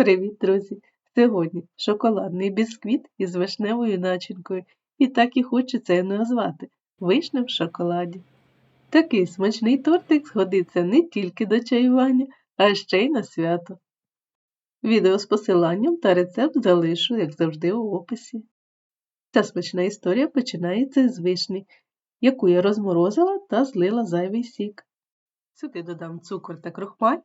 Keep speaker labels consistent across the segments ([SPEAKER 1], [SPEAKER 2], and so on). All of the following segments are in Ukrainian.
[SPEAKER 1] Привіт, друзі! Сьогодні шоколадний бісквіт із вишневою начинкою, і так і хочеться його назвати вишня в шоколаді. Такий смачний тортик згодиться не тільки до чаювання, а ще й на свято. Відео з посиланням та рецепт залишу, як завжди, у описі. Ця смачна історія починається з вишні, яку я розморозила та злила зайвий сік. Сюди додам цукор та крохмаль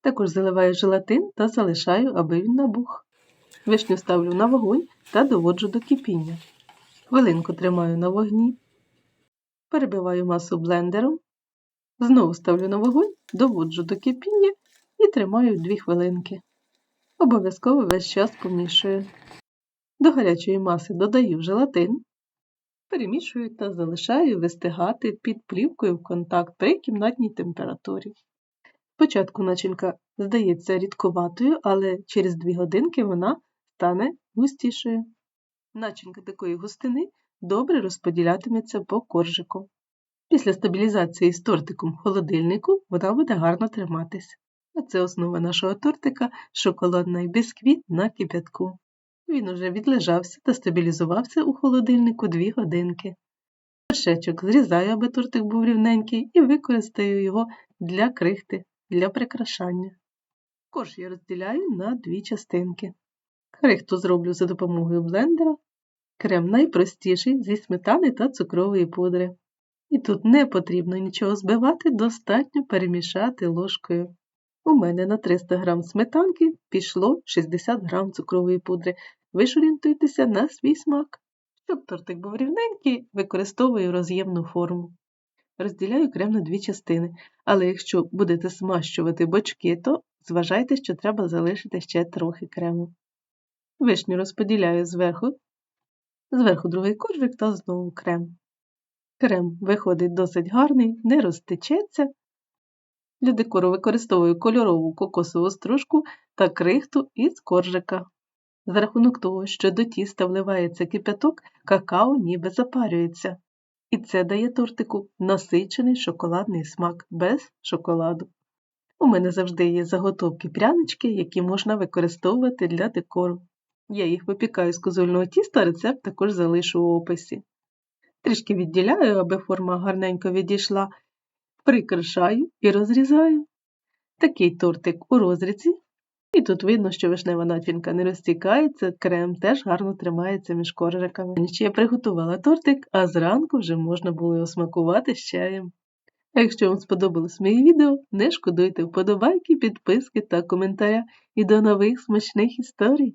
[SPEAKER 1] також заливаю желатин та залишаю, аби він набух. Вишню ставлю на вогонь та доводжу до кипіння. Хвилинку тримаю на вогні, перебиваю масу блендером, знову ставлю на вогонь, доводжу до кипіння і тримаю 2 хвилинки. Обов'язково весь час помішую. До гарячої маси додаю желатин, перемішую та залишаю вистигати під плівкою в контакт при кімнатній температурі. Спочатку начинка здається рідковатою, але через 2 годинки вона стане густішою. Начинка такої густини добре розподілятиметься по коржику. Після стабілізації з тортиком в холодильнику вона буде гарно триматись. А це основа нашого тортика шоколадний бісквіт на кип'ятку. Він уже відлежався та стабілізувався у холодильнику 2 годинки. Вершечок зрізаю, аби тортик був рівненький, і використаю його для крихти для прикрашання. Також я розділяю на дві частинки. Крихту зроблю за допомогою блендера, крем найпростіший зі сметани та цукрової пудри. І тут не потрібно нічого збивати, достатньо перемішати ложкою. У мене на 300 г сметанки пішло 60 г цукрової пудри. Ви ж орієнтуйтеся на свій смак. Щоб тортик був рівненький, використовую роз'ємну форму розділяю крем на дві частини, але якщо будете смащувати бочки, то зважайте, що треба залишити ще трохи крему. Вишню розподіляю зверху, зверху другий коржик та знову крем. Крем виходить досить гарний, не розтечеться. Для декору використовую кольорову кокосову стружку та крихту із коржика. За рахунок того, що до тіста вливається кипяток, какао ніби запарюється. І це дає тортику насичений шоколадний смак без шоколаду. У мене завжди є заготовки прянички, які можна використовувати для декору. Я їх випікаю з козульного тіста, рецепт також залишу у описі. Трішки відділяю, аби форма гарненько відійшла, прикрашаю і розрізаю. Такий тортик у розрізі і тут видно, що вишнева начинка не розтікається, крем теж гарно тримається між коржиками. Ніч я приготувала тортик, а зранку вже можна було його смакувати з чаєм. Якщо вам сподобалось моє відео, не шкодуйте вподобайки, підписки та коментаря. І до нових смачних історій!